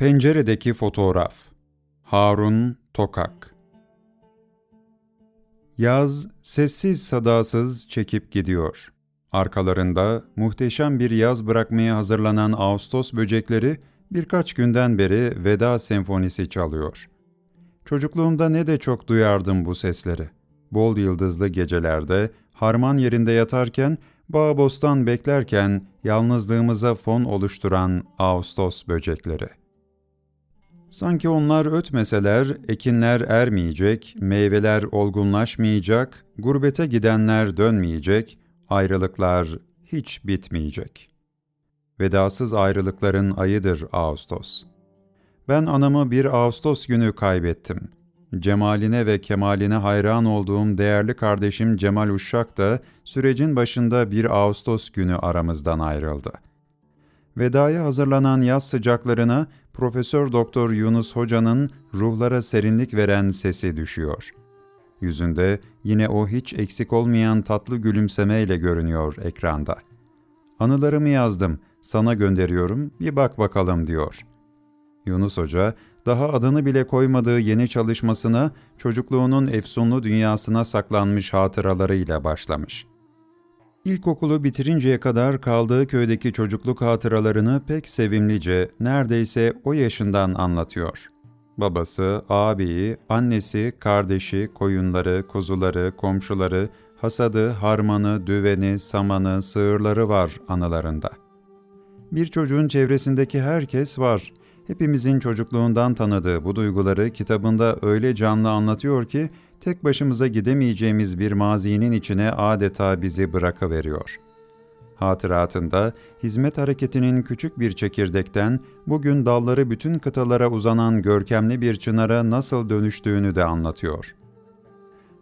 Penceredeki fotoğraf Harun Tokak Yaz sessiz sadasız çekip gidiyor. Arkalarında muhteşem bir yaz bırakmaya hazırlanan Ağustos böcekleri birkaç günden beri veda senfonisi çalıyor. Çocukluğumda ne de çok duyardım bu sesleri. Bol yıldızlı gecelerde, harman yerinde yatarken, bağ bostan beklerken yalnızlığımıza fon oluşturan Ağustos böcekleri. Sanki onlar ötmeseler ekinler ermeyecek, meyveler olgunlaşmayacak, gurbete gidenler dönmeyecek, ayrılıklar hiç bitmeyecek. Vedasız ayrılıkların ayıdır Ağustos. Ben anamı bir Ağustos günü kaybettim. Cemaline ve kemaline hayran olduğum değerli kardeşim Cemal Uşşak da sürecin başında bir Ağustos günü aramızdan ayrıldı. Vedaya hazırlanan yaz sıcaklarına Profesör Doktor Yunus Hoca'nın ruhlara serinlik veren sesi düşüyor. Yüzünde yine o hiç eksik olmayan tatlı gülümsemeyle görünüyor ekranda. Anılarımı yazdım, sana gönderiyorum, bir bak bakalım diyor. Yunus Hoca, daha adını bile koymadığı yeni çalışmasına çocukluğunun efsunlu dünyasına saklanmış hatıralarıyla başlamış. İlkokulu bitirinceye kadar kaldığı köydeki çocukluk hatıralarını pek sevimlice, neredeyse o yaşından anlatıyor. Babası, abiyi, annesi, kardeşi, koyunları, kuzuları, komşuları, hasadı, harmanı, düveni, samanı, sığırları var anılarında. Bir çocuğun çevresindeki herkes var. Hepimizin çocukluğundan tanıdığı bu duyguları kitabında öyle canlı anlatıyor ki tek başımıza gidemeyeceğimiz bir mazinin içine adeta bizi bırakıveriyor. Hatıratında hizmet hareketinin küçük bir çekirdekten bugün dalları bütün kıtalara uzanan görkemli bir çınara nasıl dönüştüğünü de anlatıyor.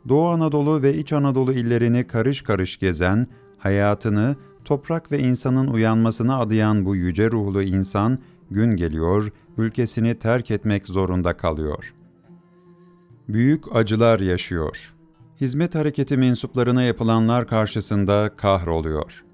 Doğu Anadolu ve İç Anadolu illerini karış karış gezen, hayatını toprak ve insanın uyanmasına adayan bu yüce ruhlu insan gün geliyor, ülkesini terk etmek zorunda kalıyor. Büyük acılar yaşıyor. Hizmet hareketi mensuplarına yapılanlar karşısında kahroluyor.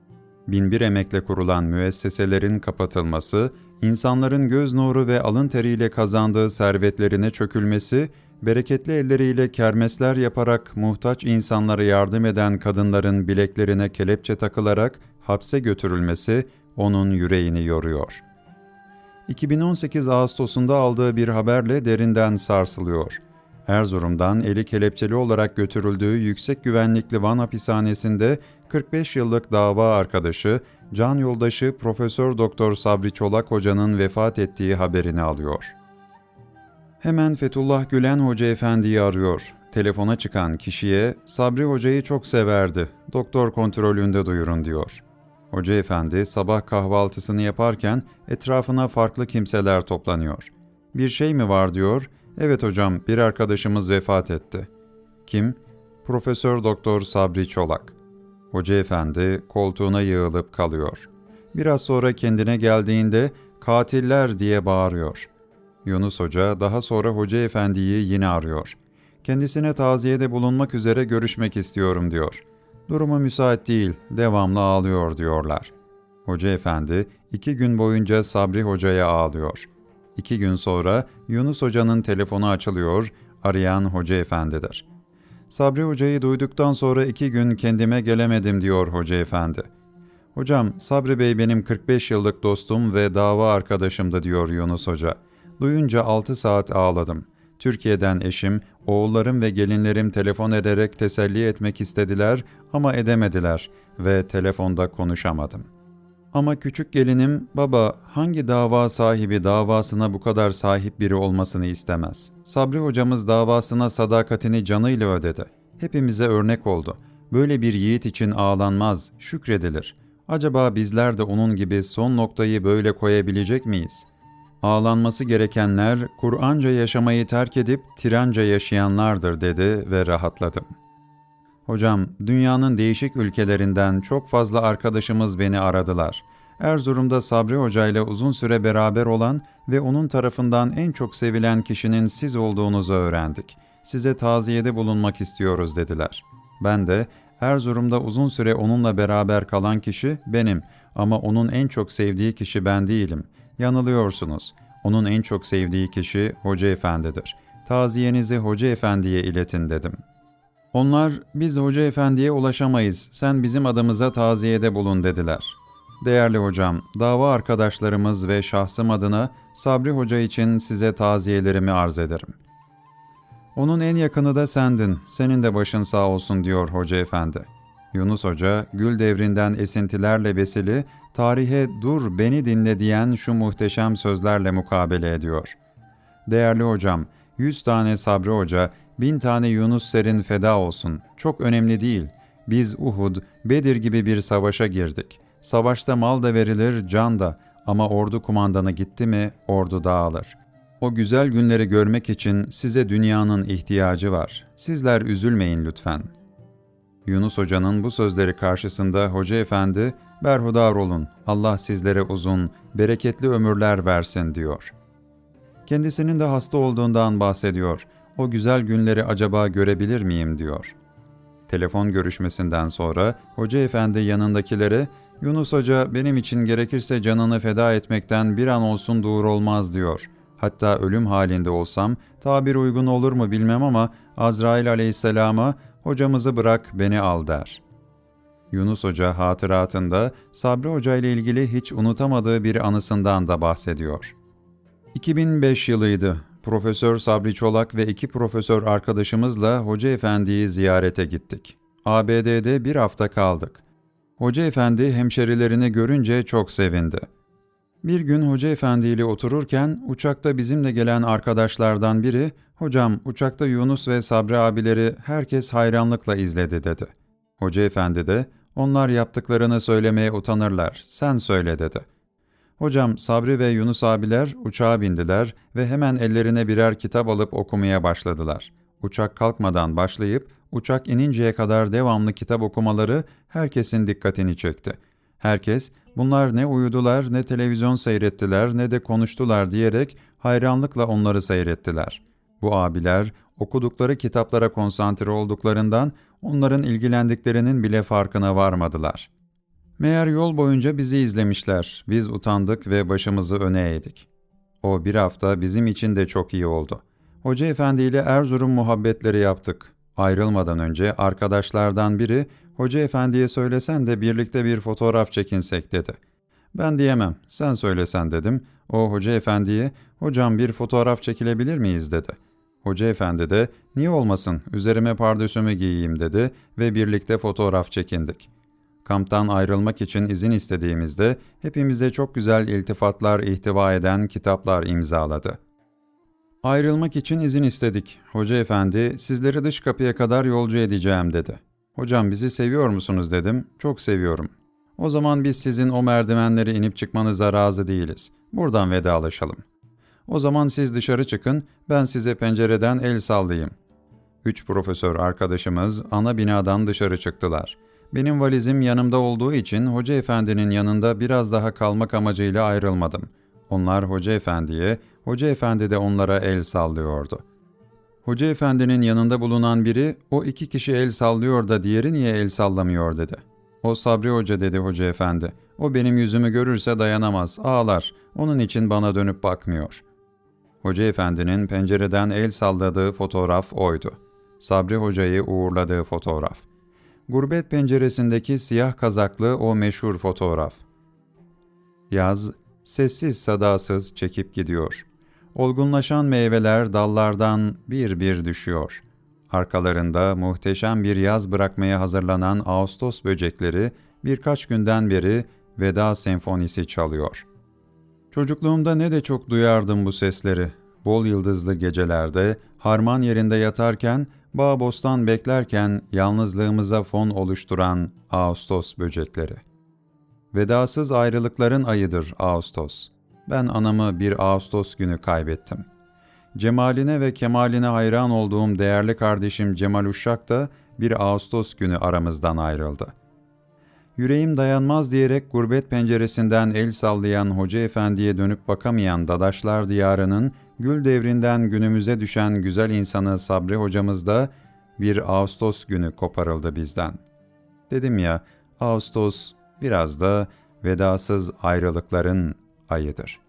Binbir emekle kurulan müesseselerin kapatılması, insanların göz nuru ve alın teriyle kazandığı servetlerine çökülmesi, bereketli elleriyle kermesler yaparak muhtaç insanlara yardım eden kadınların bileklerine kelepçe takılarak hapse götürülmesi onun yüreğini yoruyor. 2018 Ağustos'unda aldığı bir haberle derinden sarsılıyor. Erzurum'dan eli kelepçeli olarak götürüldüğü yüksek güvenlikli Van hapishanesinde 45 yıllık dava arkadaşı, can yoldaşı Profesör Doktor Sabri Çolak Hoca'nın vefat ettiği haberini alıyor. Hemen Fethullah Gülen Hoca Efendi'yi arıyor. Telefona çıkan kişiye Sabri Hoca'yı çok severdi, doktor kontrolünde duyurun diyor. Hoca Efendi sabah kahvaltısını yaparken etrafına farklı kimseler toplanıyor. Bir şey mi var diyor, evet hocam bir arkadaşımız vefat etti. Kim? Profesör Doktor Sabri Çolak. Hoca efendi koltuğuna yığılıp kalıyor. Biraz sonra kendine geldiğinde katiller diye bağırıyor. Yunus Hoca daha sonra Hoca efendiyi yine arıyor. Kendisine taziyede bulunmak üzere görüşmek istiyorum diyor. Durumu müsait değil, devamlı ağlıyor diyorlar. Hoca efendi iki gün boyunca Sabri Hoca'ya ağlıyor. İki gün sonra Yunus Hoca'nın telefonu açılıyor, arayan Hoca efendidir.'' Sabri Hoca'yı duyduktan sonra iki gün kendime gelemedim diyor Hoca Efendi. Hocam, Sabri Bey benim 45 yıllık dostum ve dava arkadaşımdı diyor Yunus Hoca. Duyunca 6 saat ağladım. Türkiye'den eşim, oğullarım ve gelinlerim telefon ederek teselli etmek istediler ama edemediler ve telefonda konuşamadım. Ama küçük gelinim, baba hangi dava sahibi davasına bu kadar sahip biri olmasını istemez. Sabri hocamız davasına sadakatini canıyla ödedi. Hepimize örnek oldu. Böyle bir yiğit için ağlanmaz, şükredilir. Acaba bizler de onun gibi son noktayı böyle koyabilecek miyiz? Ağlanması gerekenler, Kur'anca yaşamayı terk edip tiranca yaşayanlardır dedi ve rahatladım.'' Hocam, dünyanın değişik ülkelerinden çok fazla arkadaşımız beni aradılar. Erzurum'da Sabri Hoca ile uzun süre beraber olan ve onun tarafından en çok sevilen kişinin siz olduğunuzu öğrendik. Size taziyede bulunmak istiyoruz dediler. Ben de Erzurum'da uzun süre onunla beraber kalan kişi benim ama onun en çok sevdiği kişi ben değilim. Yanılıyorsunuz. Onun en çok sevdiği kişi Hoca Efendi'dir. Taziyenizi Hoca Efendi'ye iletin dedim. Onlar, biz Hoca Efendi'ye ulaşamayız, sen bizim adımıza taziyede bulun dediler. Değerli hocam, dava arkadaşlarımız ve şahsım adına Sabri Hoca için size taziyelerimi arz ederim. Onun en yakını da sendin, senin de başın sağ olsun diyor Hoca Efendi. Yunus Hoca, gül devrinden esintilerle besili, tarihe dur beni dinle diyen şu muhteşem sözlerle mukabele ediyor. Değerli hocam, yüz tane Sabri Hoca, bin tane Yunus Serin feda olsun. Çok önemli değil. Biz Uhud, Bedir gibi bir savaşa girdik. Savaşta mal da verilir, can da. Ama ordu kumandanı gitti mi, ordu dağılır. O güzel günleri görmek için size dünyanın ihtiyacı var. Sizler üzülmeyin lütfen. Yunus Hoca'nın bu sözleri karşısında Hoca Efendi, berhudar olun, Allah sizlere uzun, bereketli ömürler versin diyor. Kendisinin de hasta olduğundan bahsediyor. O güzel günleri acaba görebilir miyim diyor. Telefon görüşmesinden sonra Hoca Efendi yanındakilere Yunus Hoca benim için gerekirse canını feda etmekten bir an olsun dur olmaz diyor. Hatta ölüm halinde olsam tabir uygun olur mu bilmem ama Azrail aleyhisselama hocamızı bırak beni al der. Yunus Hoca hatıratında Sabri Hoca ile ilgili hiç unutamadığı bir anısından da bahsediyor. 2005 yılıydı. Profesör Sabri Çolak ve iki profesör arkadaşımızla Hoca Efendi'yi ziyarete gittik. ABD'de bir hafta kaldık. Hoca Efendi hemşerilerini görünce çok sevindi. Bir gün Hoca Efendi ile otururken uçakta bizimle gelen arkadaşlardan biri, "Hocam, uçakta Yunus ve Sabri abileri herkes hayranlıkla izledi." dedi. Hoca Efendi de, "Onlar yaptıklarını söylemeye utanırlar. Sen söyle." dedi. Hocam Sabri ve Yunus abiler uçağa bindiler ve hemen ellerine birer kitap alıp okumaya başladılar. Uçak kalkmadan başlayıp uçak ininceye kadar devamlı kitap okumaları herkesin dikkatini çekti. Herkes bunlar ne uyudular ne televizyon seyrettiler ne de konuştular diyerek hayranlıkla onları seyrettiler. Bu abiler okudukları kitaplara konsantre olduklarından onların ilgilendiklerinin bile farkına varmadılar. Meğer yol boyunca bizi izlemişler. Biz utandık ve başımızı öne eğdik. O bir hafta bizim için de çok iyi oldu. Hoca Efendi ile Erzurum muhabbetleri yaptık. Ayrılmadan önce arkadaşlardan biri, Hoca Efendi'ye söylesen de birlikte bir fotoğraf çekinsek dedi. Ben diyemem, sen söylesen dedim. O Hoca Efendi'ye, hocam bir fotoğraf çekilebilir miyiz dedi. Hoca Efendi de, niye olmasın, üzerime pardösümü giyeyim dedi ve birlikte fotoğraf çekindik. Kamptan ayrılmak için izin istediğimizde hepimize çok güzel iltifatlar ihtiva eden kitaplar imzaladı. Ayrılmak için izin istedik. Hoca efendi, sizleri dış kapıya kadar yolcu edeceğim dedi. Hocam bizi seviyor musunuz dedim. Çok seviyorum. O zaman biz sizin o merdivenleri inip çıkmanıza razı değiliz. Buradan vedalaşalım. O zaman siz dışarı çıkın, ben size pencereden el sallayayım. Üç profesör arkadaşımız ana binadan dışarı çıktılar. Benim valizim yanımda olduğu için Hoca Efendi'nin yanında biraz daha kalmak amacıyla ayrılmadım. Onlar Hoca Efendi'ye, Hoca Efendi de onlara el sallıyordu. Hoca Efendi'nin yanında bulunan biri, o iki kişi el sallıyor da diğeri niye el sallamıyor dedi. O Sabri Hoca dedi Hoca Efendi. O benim yüzümü görürse dayanamaz, ağlar. Onun için bana dönüp bakmıyor. Hoca Efendi'nin pencereden el salladığı fotoğraf oydu. Sabri Hoca'yı uğurladığı fotoğraf. Gurbet penceresindeki siyah kazaklı o meşhur fotoğraf. Yaz, sessiz sadasız çekip gidiyor. Olgunlaşan meyveler dallardan bir bir düşüyor. Arkalarında muhteşem bir yaz bırakmaya hazırlanan Ağustos böcekleri birkaç günden beri veda senfonisi çalıyor. Çocukluğumda ne de çok duyardım bu sesleri. Bol yıldızlı gecelerde, harman yerinde yatarken bağ bostan beklerken yalnızlığımıza fon oluşturan Ağustos böcekleri. Vedasız ayrılıkların ayıdır Ağustos. Ben anamı bir Ağustos günü kaybettim. Cemaline ve kemaline hayran olduğum değerli kardeşim Cemal Uşak da bir Ağustos günü aramızdan ayrıldı. Yüreğim dayanmaz diyerek gurbet penceresinden el sallayan Hoca Efendi'ye dönüp bakamayan Dadaşlar Diyarı'nın gül devrinden günümüze düşen güzel insanı Sabri hocamız da bir Ağustos günü koparıldı bizden. Dedim ya, Ağustos biraz da vedasız ayrılıkların ayıdır.''